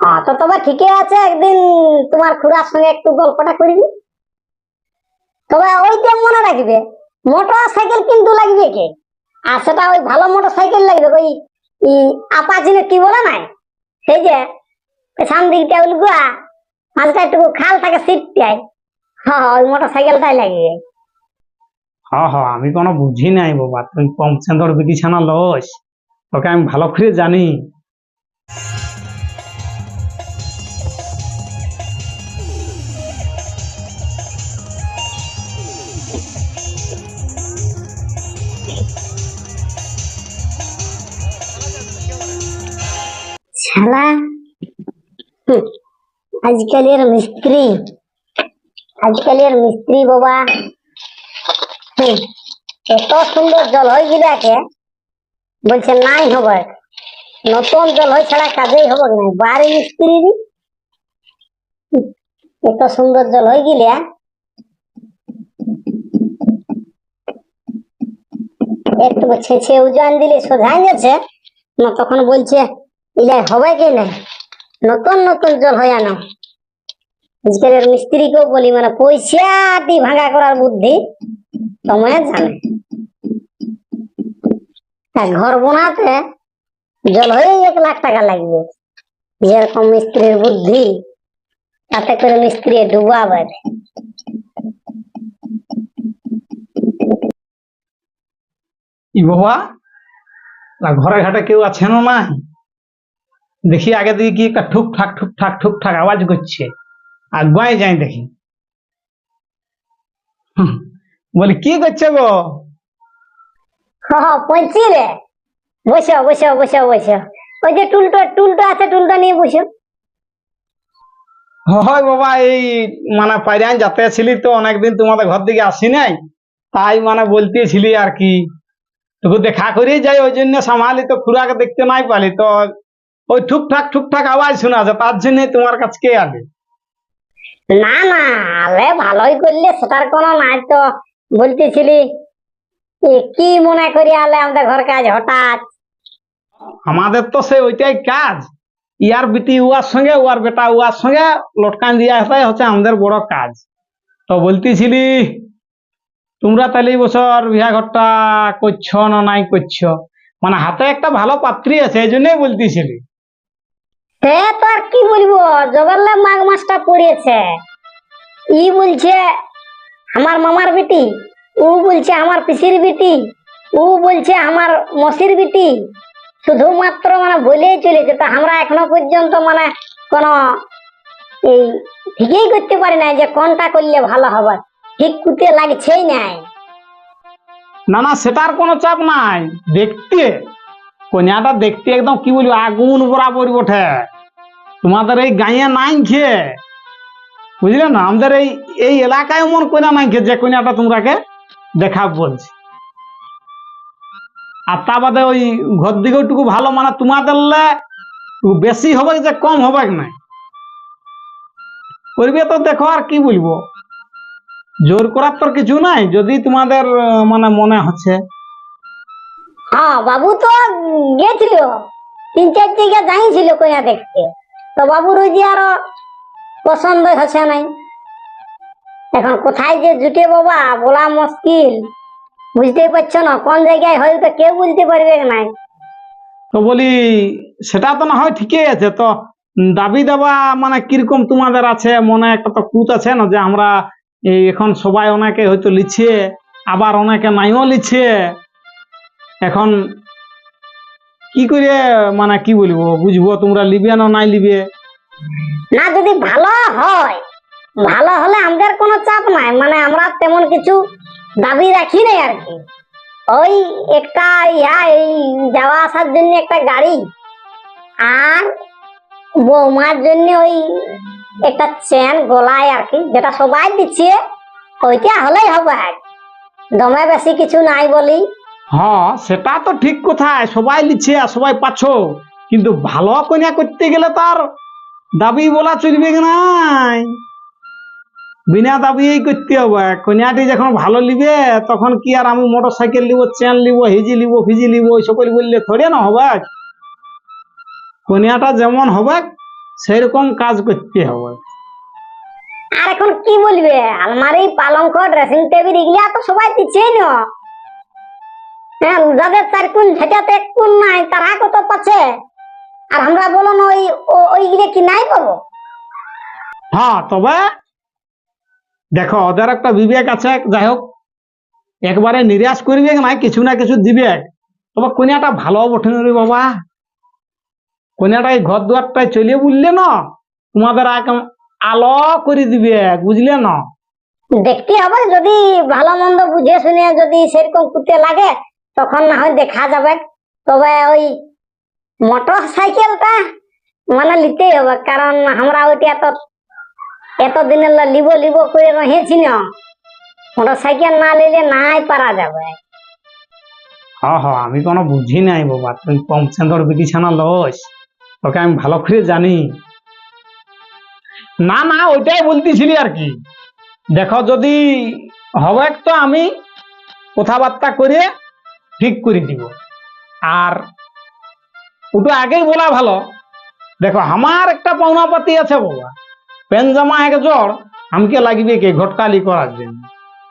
হ্যাঁ তো তবে ঠিকই আছে, একদিন তোমার খুড়ার সঙ্গে একটু গল্পটা করবি তবে ওইটা মনে রাখবে মোটর সাইকেল কিন্তু লাগবে কে? আর সেটা ওই ভালো মোটর সাইকেল লাগবে, ওই ই আপাচিনে কি বলে নাই, সেই যে পেছন দিকটা উলগুয়া মাঝটা একটু খাল থাকে সিটটাই হ্যাঁ ওই মোটর সাইকেলটাই লাগবে। হ্যাঁ হ্যাঁ আমি কোনো বুঝি নাই বাবা, তুই কম চেন্দর বিটিছানা লস, তোকে আমি ভালো করে জানি। শালা আজকালের মিস্ত্রি আজকালের মিস্ত্রি বাবা। এত সুন্দর জল হয়ে গিলাকে বলছে, নাই হবে নতুন জল হয়ে ছাড়া কাজেই হবে না? বাড়ি মিস্ত্রি এত সুন্দর জল হয়ে গিলা। একটু ছেছে উজান দিলে সোধাই গেছে না, তখন বলছে ইলাই হবে কি না? নতুন নতুন জল হয়ে আনো। আজকালের মিস্ত্রিকেও বলি মানে পয়সা দি ভাঙা করার বুদ্ধি তোমায় জানে। ঘর বানাতে জল হয়ে এক লাখ টাকা লাগবে। যেরকম মিস্ত্রির বুদ্ধি, তাতে করে মিস্ত্রি ডুবাবে ঘরে ঘাটে কেউ আছেন না দেখি আগে দিকে কি একটা ঠুক ঠাক ঠুক ঠাক ঠুক ঠাক আওয়াজ করছে। আর গায়ে যাই দেখি। বলি কি করছে গো? পৌঁছি রে। বসো বসো বসো বসো। ওই যে টুলটো টুলটো আছে টুলটো নিয়ে বসো। হয় বাবা এই মানে পাইরান যাতে ছিলি তো অনেকদিন তোমাদের ঘর দিকে আসি নাই। তাই মানে বলতেছিলি আর কি। তোকে দেখা করেই যাই ওই জন্য সামালি তো খুড়াকে দেখতে নাই পালি তো ওই ঠুকঠাক ঠুকঠাক আওয়াজ শোনা আছে তার জন্য তোমার কাছে কে আলে না না আলে ভালোই করলে সেটার কোনো নাই তো। বলতেছিলি কি মনে করি আলে আমাদের ঘর কাজ হঠাৎ? আমাদের তো সে ওইটাই কাজ। ইয়ার বিটি উয়ার সঙ্গে উয়ার বেটা উয়ার সঙ্গে লটকান দিয়া হতাই হচ্ছে আমাদের বড় কাজ। তো বলতেছিলি তোমরা তাহলে বছর বিয়া ঘরটা করছ না নাই করছ? মানে হাতে একটা ভালো পাত্রী আছে এই জন্যই বলতেছিলি। সে তো আর কি বলব? মাঘ পড়েছে ই বলছে, আমার মামার বলছে, আমার পিসির বলছে, আমার মসির শুধুমাত্র মানে বলেই চলেছে। তো আমরা এখনও পর্যন্ত মানে কোনো এই ঠিকই করতে পারি না যে কোনটা করলে ভালো হবে। ঠিক কুতে লাগছেই নাই। না না, সেটার কোনো চাপ নাই। দেখতে। কন্যাটা দেখতে একদম কি বলব, আগুন বরাবর ওঠে তোমাদের এই গাঁয়ে নাই খেয়ে বুঝলে না? আমাদের এই এই এলাকায় এমন কন্যা নাই খেয়ে যে কন্যাটা তোমরাকে দেখা বলছি। আর তা বাদে ওই ঘর দিকেও টুকু ভালো মানে তোমাদের বেশি হবে যে কম হবে নাই? করবে তো দেখো আর কি বলব। জোর করার তোর কিছু নাই, যদি তোমাদের মানে মনে হচ্ছে। হ্যাঁ বাবু তো গেছিল। তিন চার জায়গা যাইছিল কইয়া দেখতে। তো বাবুর ওই যে আরও পছন্দ হচ্ছে নাই। এখন কোথায় যে জুটে বাবা, বলা মুশকিল। বুঝতেই পারছ না, কোন জায়গায় হয় তো কেউ বুঝতে পারবে নাই। তো বলি, সেটা তো না হয় ঠিকই আছে তো। দাবি দেওয়া মানে কীরকম তোমাদের আছে? মনে একটা তো কুত আছে না যে আমরা এখন সবাই অনেকে হয়তো লিছে, আবার অনেকে নাইও লিছে। এখন কি করে মানে কি বলব? বুঝব তোমরা লিবে না নাই লিবে? না, যদি ভালো হয়, ভালো হলে আমাদের কোনো চাপ নাই। মানে আমরা তেমন কিছু দাবি রাখি নাই আর কি। ওই একটা ইয়া, এই যাওয়া আসার জন্য একটা গাড়ি আর বৌমার জন্য ওই একটা চেন, গলায় আর কি, যেটা সবাই দিচ্ছে, ওইটা হলেই হবে। দমে বেশি কিছু নাই বলি। হ্যাঁ সেটা তো ঠিক কোথায় সবাই লিছে আর সবাই পাচ্ছ। কিন্তু ভালো কন্যা করতে গেলে তার দাবি বলা চলবে নাই? বিনা দাবি করতে হবে। কন্যাটি যখন ভালো লিবে, তখন কি আর আমি মোটর সাইকেল লিব, চেন লিব, হিজি লিব, ফিজি লিব ওই সকল বললে থোড়ে না হবে? কন্যাটা যেমন হবে সেরকম কাজ করতে হবে। আর এখন কি বলবে? আলমারি, পালঙ্ক ড্রেসিং টেবিল এগুলা তো সবাই দিচ্ছে না। হ্যাঁ যাদের চার কোন ঝেঁটাতে কোন নাই তারা কত পাচ্ছে আর আমরা বলুন ওই ও- কি নাই পাবো? হ্যাঁ তবে দেখো ওদের একটা বিবেক আছে যাই হোক একবারে নিরাশ করবে না কিছু না কিছু দিবে। তবে কোনিয়াটা ভালো বটে না রে বাবা। কোনিয়াটা এই ঘর দুয়ারটায় চলে বুঝলে না তোমাদের আলো করে দিবে বুঝলে না? দেখতে হবে যদি ভালো মন্দ বুঝে শুনে যদি সেরকম করতে লাগে তখন না হয় দেখা যাবে। তবে ওই মোটর সাইকেলটা মানে নিতেই হবে, কারণ আমরা ওইটা এত, এতদিনের লিব লিব করে রহেছি না। মোটর সাইকেল না নিলে নাই পারা যাবে। হ্যাঁ হ্যাঁ আমি কোনো বুঝি নাই বাবা, তুই কম সেন্দর বিটিছানা লস, তোকে আমি ভালো করে জানি। না না, ওইটাই বলতেছিলি আর কি। দেখো, যদি হবে তো আমি কথাবার্তা করে ঠিক করে দিব। আর ওটা আগেই বলা ভালো। দেখো, আমার একটা পাওনাপাতি আছে বাবা। পেন জামা এক জোড়, আমাকে লাগবে কি ঘটকালি করার জন্য।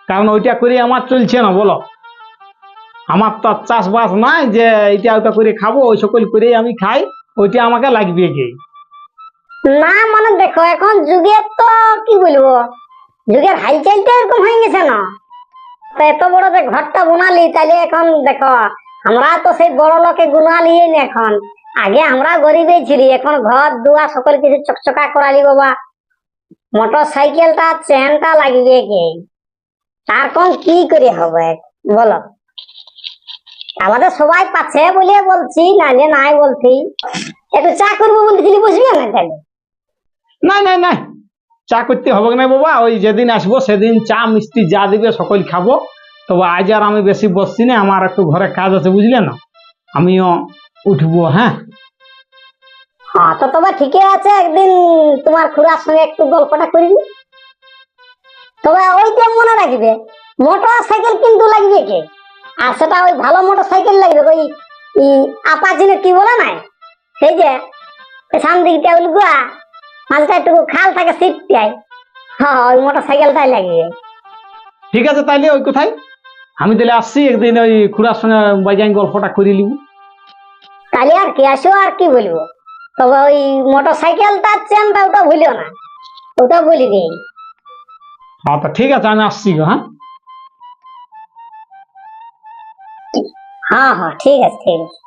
কারণ ওইটা করে আমার চলছে না, বলো। আমার তো চাষবাস নাই যে এটা ওটা করে খাব, ওই সকল করে আমি খাই, ওইটা আমাকে লাগবে কি? না মানে দেখো, এখন যুগের তো কি বলব? যুগের হাইচালটা এরকম হয়ে গেছে না? তো এত বড় যে ঘরটা বানালি তাহলে এখন দেখো, আমরা তো সেই বড় লোকে গুনালি না এখন। আগে আমরা গরিবে ছিলি, এখন ঘর দুয়া সকল কিছু চকচকা করালি বাবা। মোটর সাইকেলটা, চেনটা লাগবে কি তার কোন কি করে হবে, বলো? আমাদের সবাই পাচ্ছে বলে বলছি নাইলে নাই বলছি। একটু চা করব বলতেছিলি বুঝবি না তাহলে না না নাই। চা করতে হবে না বাবা, ওই যেদিন আসব সেদিন চা, মিষ্টি যা দিবে সকল খাব। তবে আজ আর আমি বেশি বসছি না, আমার একটু ঘরে কাজ আছে, বুঝলে না? আমিও উঠবো হ্যাঁ? হ্যাঁ তো তবে ঠিকই আছে, একদিন তোমার খুড়ার সঙ্গে একটু গল্পটা করি তবে ওইটা মনে রাখবে মোটর সাইকেল কিন্তু লাগবে কে? আর সেটা ওই ভালো মোটর সাইকেল লাগবে, ওই, ই আপাচিনে কি বলে নাই? সেই যে, পেছন দিকটা উলগুয়া একটু খাল থাকে সিটটাই হ্যাঁ ওই মোটর সাইকেলটাই লাগবে ঠিক আছে তাইলে ওই কোথায়? আমি তাহলে আসছি একদিন ওই খুড়ার সঙ্গে বাজাই গল্পটা করে নিব তাহলে আর কি আসো আর কি বলব? তবে ওই মোটর সাইকেলটার চেনটা ওটা ভুলিও না। ওটা বলিবি হ্যাঁ তো ঠিক আছে আমি আসছি গো হ্যাঁ? হ্যাঁ হ্যাঁ ঠিক আছে ঠিক আছে।